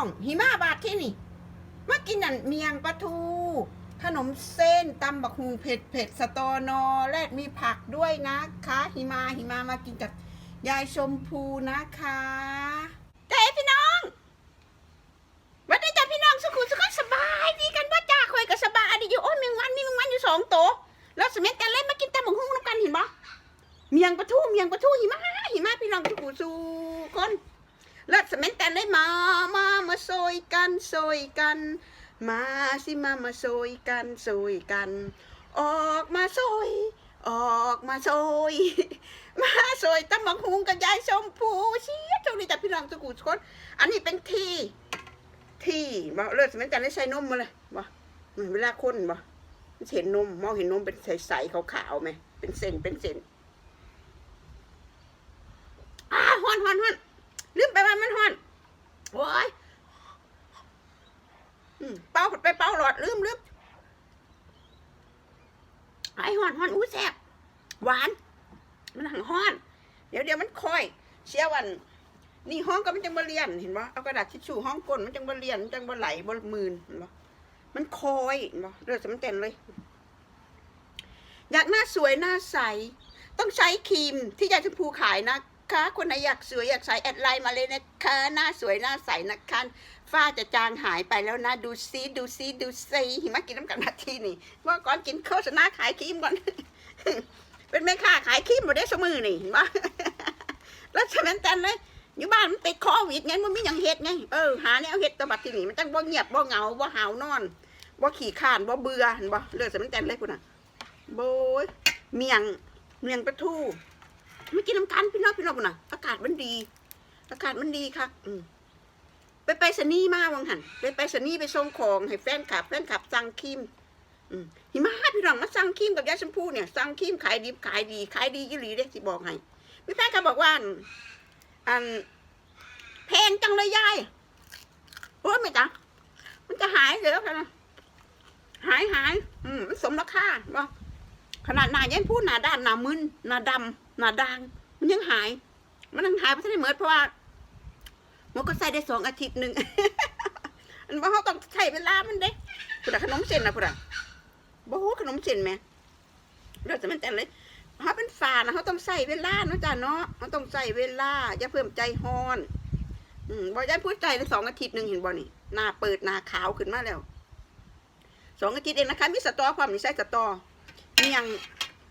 องหิมะบาทที่นี่มากินนั่นเมียงปลาทู ขนมเส้นตำบักฮูเผ็ดเผ็ดสตอนอแลดมีผักด้วยนะคะหิมาหิมามากินกับยายชมพูนะคะเจ๊พี่น้องวันนี้จ้าพี่น้องสุขุสุขสบายดีกันว่าจ้าคอยกับสบายดีอยู่โอ้ยมงวันมีแมงวันอยู่สองโตแล้วสมัยกันเล่นมากินตำบักฮูน้ำกันเห็นปะเมียงปลาทูเมียงปลาทูหิมะหิมะพี่น้องสุขุสุคน เลิศสมัยแต่เลยมา มามาโซยกันโซยกัน มาสิมามาโซยกันโซยกัน ออกมาโซยออกมาโซยมาโซยตำบักหุงกับยายชมพูเชี่ยโชคดีแต่พี่น้องทุกคนอันนี้เป็นที่ ที่บ่เลิศสมัยแต่เลยใส่นมมาเลยบ่มือนเวลาคนบ่มันเห็นนมมองเห็นนมเป็นใสๆขาวๆไหมเป็นเส้นเป็นเส้นอ่าฮอนฮอนฮอน ลืมไปว่ามันฮ้อนโอ้ยเป่าไปเป่าหลอดลืมลืมไอ้ฮ้อนฮ้อนอู้แซ่บหวาน มันหังฮ้อน เดี๋ยวเดี๋ยวมันคอย เชียวัน นี่ห้องก็มันจังบเรียนเห็นปะเอากระดาษทิชชู่ห้องก้นมันจังบเรียนมันจังบไหลบมืนเห็นปะมันคอยเห็นปะเลือดสำเต็นเลย อยากหน้าสวยหน้าใส ต้องใช้ครีมที่ยายชมพูขายนะ คะ คนไหนอยากสวยอยากใสแอดไลน์มาเลยนะคะ หน้าสวยหน้าใสนะคะฝ้าจะจางหายไปแล้วนะดูซีดูซีดูซีหิมะกินน้ำกันนาทีนี่ว่าก่อนกินโฆษณาขายครีมก่อน เป็นแม่ค้าขายครีมมดได้สมือนี่เห็นปะแล้วฉะนั้นแต่เลยอยู่บ้านมันติดโควิดไงมันไม่ยังเฮ็ดไงเออหาแนวเฮ็ดแตบัดที่นี่มันจังบ่เงียบบ่เหงาบ่หาวนอนบ่ขี้ข้านบ่เบื่อเห็นบ่เลือกสมันแต่เลยคุณน่ะโบยเมียงเมียงปลาทู ไม่กินน้ำกันพี่น้องพี่น้องบ่นน่ะอากาศมันดี อากาศมันดีค่ะอืมไปไปสนีมาวังหันไปไปสนีไปส่งของให้แฟนคลับแฟนคลับสั่งครีมอืมหิมะพี่น้องมาสั่งครีมกับยาชมพูเนี่ยสั่งครีมขายดีขายดีขายดียี่หลีเด้สิบอกให้พี่แฟนขาบอกว่าอันแพงจังเลยยายโอ้ยไม่จ้ะมันจะหายเหรอคะนะหายหาย อืมมันสมราคาบ่ ขนาดหน้ายังพูดหน้าด้านหน้ามึนหน้าดำหน้าด่าง มันยังหาย มันยังหายไปที่ไหนเหมือนเพราะว่ามันก็ใส่ได้สองอาทิตย์หนึ่งอันว่าเขาต้องใช้เวลามันเด้พุดขนมเส้นนะพุดะบ่ฮู้ขนมเส้นไหมเราจะมันแต่เลยเขาเป็นฝานะเขาต้องใส่เวลาเนาะจ้ะเนาะเขาต้องใส่เวลาอย่าเพิ่มใจฮอนอืมบอย้พูดใจในสองอาทิตย์หนึ่งเห็นบ่นี่หน้าเปิดหน้าขาวขึ้นมาแล้วสองอาทิตย์เองนะคะมีสตอความนี่ใส่สตอ เมียง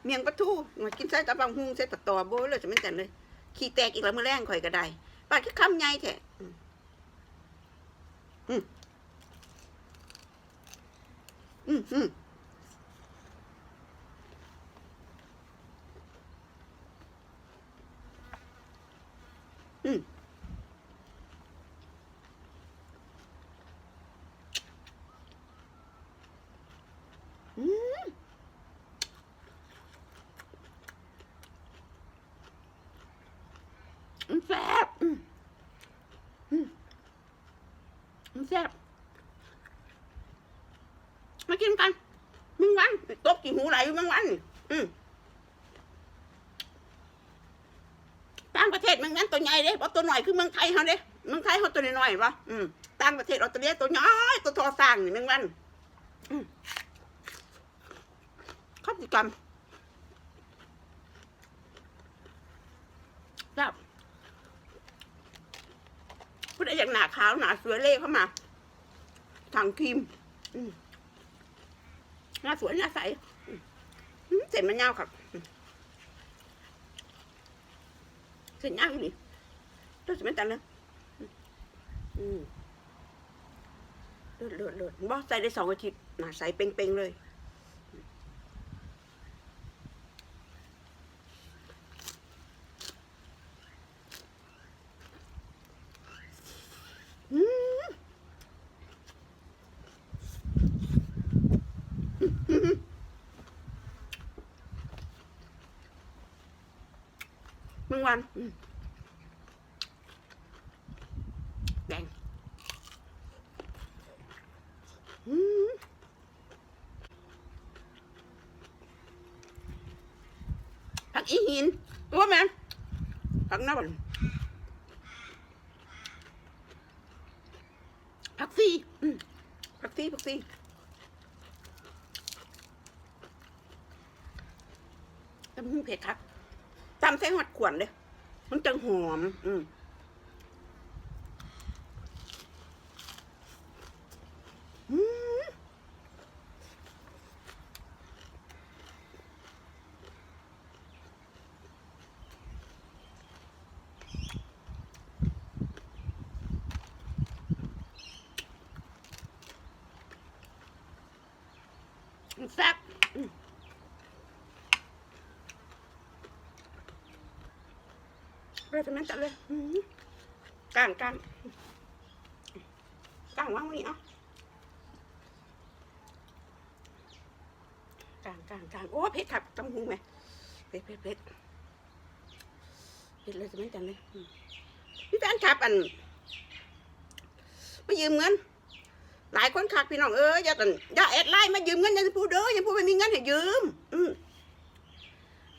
เมียงปลาทูมากินใส่ตะบังหุงใส่สตอโบ้เลยจะไม่แต่นเลย ขี้แตกอีกแล้วมือแรงข่อยก็ได้ปาดแค่คำใหญ่แท้อืมอืมอืมอืมอืม มันแซ่บมันแซ่บมากินกันมึงวันตกกี่หูไหลมึงวันอืมต่างประเทศมันงั้นตัวใหญ่เด้เพราะตัวหน่อยคือเมืองไทยเขาเด้เมืองไทยเขาตัวน้อยๆวะอืมต่างประเทศออสเตรเลียตัวน้อยตัวทอสร้างนี่แมงวันอืมข้าติกรรมครับ พูดได้อย่างหนาขาวหนาสวยเล่เข้ามาทางครีมหน้าสวยหน้าใสเสร็จมันยาวครับเส้นย่างอยู่นี่ตัวสิไม่ตันเลยอืมเลือดเลือดเลือดบอใส่ได้สองอาทิตย์หนาใส่เป่งๆเลย อืม มึงวันแดงผักอีหินตัวแม่ผักน้ำมันผักซีผักซีผักซีตำหุ้งเผ็ดครับ ตำใส่หอดขวนเลยมันจังหอม อืมอืมแซ่บอืม เราจะแม่นจัดเลยกลางกลางกลางว่างว้นี่อะกลางกลางกลางโอ้เผ็ดครับตำหูไหมเผ็ดเผ็ดเผ็ดเผ็ดเลยจะแม่นจัดเลยพี่แฟนครับอันมายืมเงินหลายคนคักพี่น้องเอ้ยอย่าตันอย่าแอดไลน์มายืมเงินอย่าพูดเด้ออย่าพูดไม่มีเงินให้ยืม อืม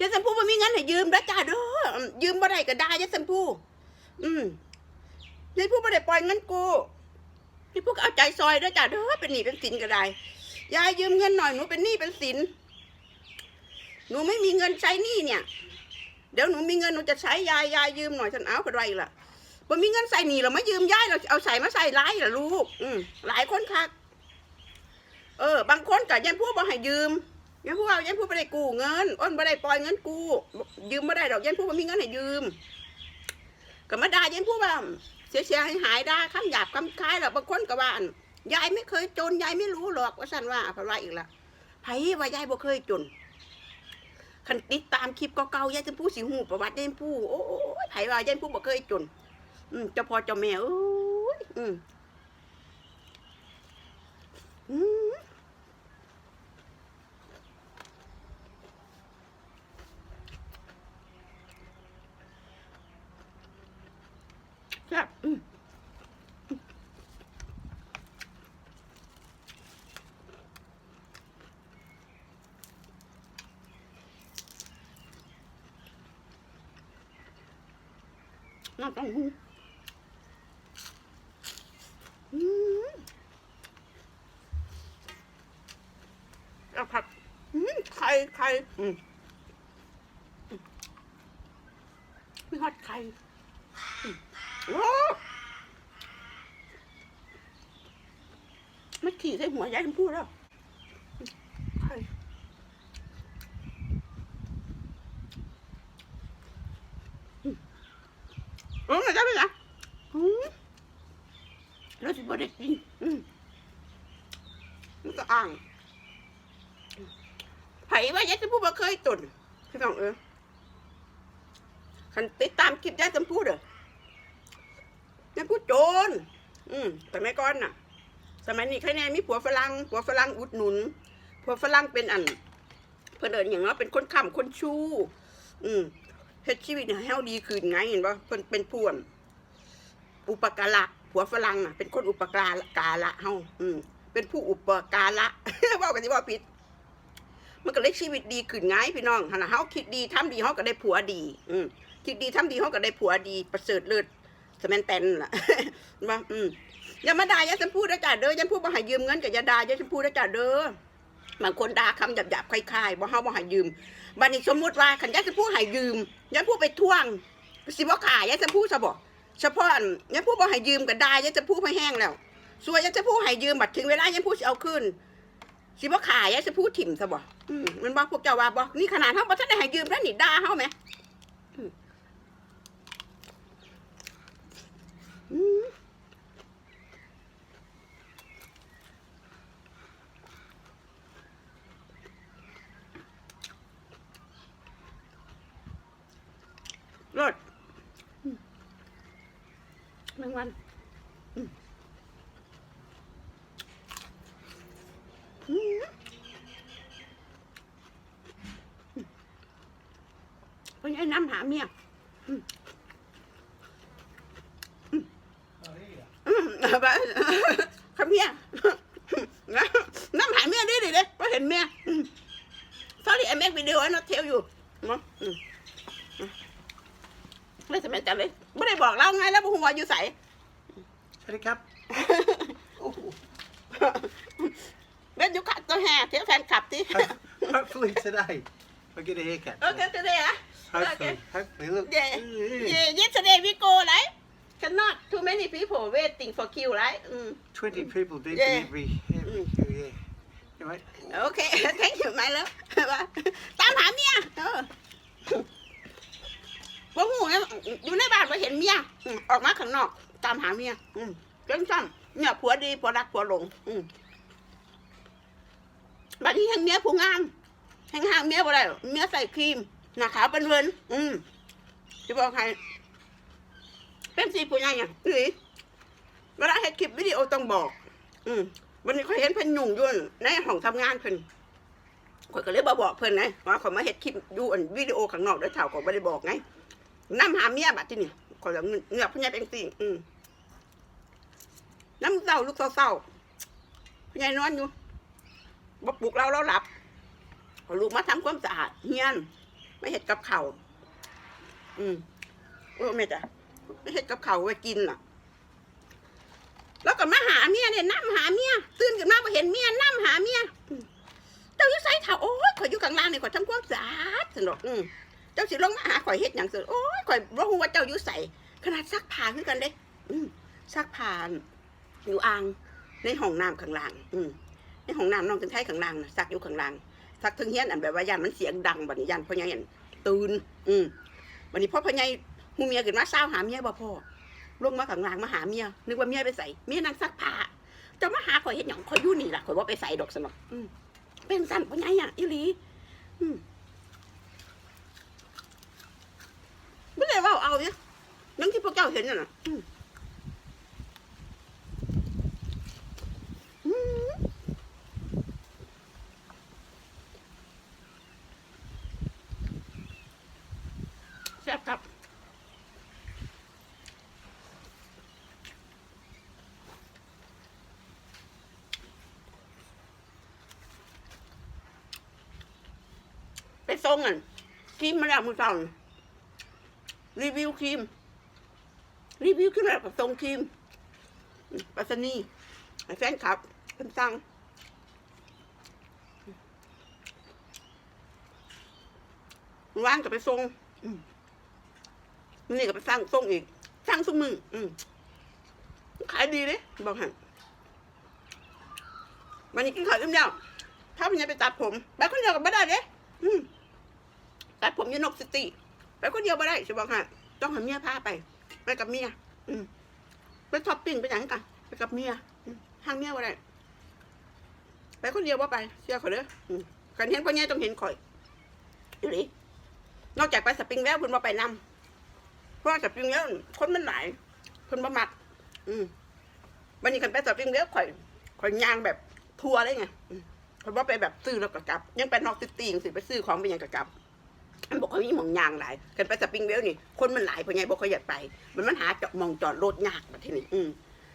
ย่าสัมพูไม่มีเงินให้ยืมนะจ้าเด้อยืมบ่ได้ก็ได้ย่าสัมพูอืมย่าพูดบ่ได้ปล่อยเงินกูย่าพูดก็เอาใจซอยเด้อจ้าเด้อเป็นหนี้เป็นสินก็ได้ยายยืมเงินหน่อยหนูเป็นหนี้เป็นสินหนูไม่มีเงินใช้หนี้เนี่ย เดี๋ยวหนูมีเงินหนูจะใช้ยายยายยืมหน่อยฉันเอาไปไรล่ะบ่มีเงินใส่หนีเราไม่ยืมย่ายเราเอาใส่มาใส่ร้ายล่ะลูก อืมหลายคนคัก เออบางคนก็ยังพูดบ่ให้ยืม ยังพูดว่ายังพูดบ่ได้กู้เงิน อ้นบ่ได้ปล่อยเงินกู้ยืมบ่ได้ดอกยังพูดบ่มีเงินให้ยืมก็มาด่ายังพูดว่าเสียหายหายด่าคำหยาบคำคายแล้วบางคนก็ว่าอันยายไม่เคยจนยายไม่รู้หรอกว่าสันว่าพระว่าอีกละไผ่ว่ายายบ่เคยจนคันติดตามคลิปเก่าๆยายจะพูดสิหูประวัติยายพูดโอ้ยไผ่ว่ายายพูดบ่เคยจน อืมเจ้าพ่อเจ้าแม่เอ้ยอืมอืม แซ่บอืมน้ำต้าหู้อืมผักอืมไข่ไข่อืมอืมมีฮอดไข่ มโอ้ไม่ขี่ใส่หัวยายชมพู่แล้วอืมไข่อืมเออได้ไหมจ๊ะอืมแล้วสิบ่ได้กินอืมมันก็อ่างไผ่ว่ายายจะพูดบ่เคยตุนพี่น้องเออคันติดตามคลิปยายจะพูดเด้อ ยายพูดโจรอืมแต่ไม่ก่อนน่ะ สมัยนี้ใครแน่มีผัวฝรั่งผัวฝรั่งอุดหนุนผัวฝรั่งเป็นอันเพื่อนเอินอย่างเนาะเป็นคนค้ำคนชู้ อืมเฮ็ดชีวิตให้เฮาดีขึ้นไงเห็นบ่เพิ่นเป็นผู้อั่นอุปการะผัวฝรั่งน่ะ เป็นคนอุปการะกาละเฮาอืมเป็นผู้อุปการะเว่ากันที่ว่าผิดมันก็เลยชีวิตดีขึ้นไงพี่น้องหันน่ะเฮาคิดดีทำดีเฮาก็ได้ผัวดี อืมคิดดีทำดีเฮาก็ได้ผัวดี ประเสริฐเลิศ สแมนแตนล่ะว่าอืมอย่ามาด่ายายชมพู่นะจ้าเด้อยายพู่บ่ให้ยืมเงินกับยาดายายชมพู่นะจ้าเด้อบางคนด่าคำหยาบๆคล้ายๆบ่เฮาบ่ให้ยืมบัดนี้สมมุติว่าคันยายชมพู่ให้ยืมยายพู่ไปท่วงสิบ่ขายยายชมพู่ซะบ่เฉพาะอันยังพูดว่าให้ยืมก็ได้ยังจะพูดให้แห้งแล้วส่วนยังจะพูดให้ยืมบัดถึงเวลายังพูดสิเอาขึ้นสิว่าขายยังจะพูดถิ่มซะบ่อืมมันบอกพวกเจ้าว่าบ่นี่ขนาดเฮาบ่ทันได้ให้ยืมแล้วนี่ด่าเฮาไหมอืมอืม รถแมงวันอืมอืมเพราะไอ้น้ำหาเมียอืมอืม อืมไปขับเมียน้ำหายเมียดิดิเด้เพราะเห็นเมียสอืม sorry I make video I not tell you มั้งอืมไม่สมัยจันเลยไม่ได้บอกเล่าไงแล้วหัวอยู่ใสสวัสดีครับเบนยุคัตตัวแห่เที่ยวแฟนคลับที่ Hopefully today I'll get a haircut. โอเค today. จะได้อะ Hopefully, hopefully. Look. Yeah, many people waiting for queue, right? Mm. 20 people deep Yeah. in every, every queue, yeah. Anyway, โอเค thank you มาแล้วว่าตามหาเมียเออบ่หูนะอยู่ในบ้านบ่เห็นเมียอืมออกมาข้างนอก ตามหาเมียอืมจังซั่นเนี่ยผัวดีผัวรักผัวหลง อืมบัดนี้แห่งเมียผู้งามแห่งห่างเมียบ่ได้หรอกเมียใส่ครีมหน้าขาวเป็นเวินอืมสิบอกให้ เป็นสีผู้ใหญ่อะอีหลีเวลาเฮ็ดคลิปวิดีโอต้องบอก อืมวันนี้เขาเห็นเพิ่นยุ่งยุ่นในห้องทำงานเพิ่นข่อยก็เลยบ่บอกเพิ่นไงว่าข่อยมาเฮ็ดคลิปดูอันวิดีโอข้างนอกเด้อเฒ่าก็บ่ได้บอกไงนำหาเมียบัดทีนี้ข่อยก็เงือกเพิ่นใหญ่เป็นสิ่งอืมน้ำเศร้าลูกเศร้าๆเพิ่นใหญ่นอนอยู่บ่ปลุกเราเราหลับพอลูกมาทำความสะอาดเฮียนไม่เฮ็ดกับข้าวอืมโอ้แม่จ้ะไม่ เฮ็ดกับเขาไว้กินล่ะ แล้วก็มาหาเมียเนี่ยนั่หาเมียตื่นขึ้นมาพอเห็นเมียนั่หาเมียเจ้าอยู่ไสเถาโอ้ยข่อยอยู่ข้างล่างนี่ข่อยทำความสะอาดสนุกอืมเจ้าสิลงมาหาข่อยเฮ็ดหยังสิโอ้ยข่อยบ่ฮู้ว่าเจ้าอยู่ไสขนาดซักผ้าคือกันเด้อืมซักผ้าอยู่อ่างในห้องน้ำข้างล่าง อืมในห้องน้ำน้องถึงไทยข้างล่างนะซักอยู่ข้างล่างซักถึงเฮียนอันแบบว่ายานมันเสียงดังบัดนี้ยานพ่อใหญ่อันตื่นอืมวันนี้พ่อพ่อใหญ่ มูเมียขึ้นมาเศร้าหาเมียบ่พอลงมาข้างล่างมาหาเมียนึกว่าเมียไปใส่เมียนั่งซักผ้าจะมาหาข่อยเห็นหยังข่อยอยู่นี่ล่ะข่อยว่าไปใส่ดอกสนอกเป็นสั่นปัญญาอะอีหลีไม่เลยว่าเอาเนี่ยนั่งที่พวกเจ้าเห็นน่ะนะอืมอืมแซ่บครับ ไปส่งอะครีมมาแล้วมือเก่าน่ะรีวิวครีม รีวิวขึ้นมาแล้วกับส่งครีมปัสนีแฟนคลับเพิ่นสั่งว่างกับไปส่งนี่ก็ไปสั่งส่งอีกสั่งสมืออืมขายดีเลยบอกให้วันนี้กินข้าวอิ่มแล้วถ้าเป็นยังไปตัดผมไปคนเดียวกับไม่ได้เด้อืม ตัดผมยูนกสติไปคนเดียวไม่ได้จะบอกฮะต้องห้เมียพาไป ไปกับเมีย อืมไปช้อปปิ้งไปหยังกันไปกับเมียห้างเมียว่าได้ไปคนเดียวว่าไปเชื่อเขาเด้ออืมกันเห็นพ่อใหญ่ต้องเห็นข่อยอีหลีนอกจากไปสปริงแล้วเพิ่นว่าไปนำเพราะสปริงแล้วคนมันหลายเพิ่นบ่มัก อืมวันนี้กันไปสปริงแล้วข่อย ข่อยย่างแบบทัวร์เลยไงอืมาะว่าไปแบบซื้อแล้วก็กลับ ยังเป็นนอกติดตีงสิไปซื้อของไปยังก็กลับันบอกเขามีหมองยางหลายกันไปสปริงเวลนี่คนมันหลายเพราะไงบอกเขาอยากไป มันมันหาจอดมองจอดรถยากแบบที่นี่อืม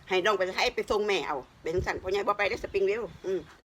ให้น้องไปให้ไปส่งแม่เอาเป็นสั่นเพราะไงบอกไปได้สปริงเวลอืม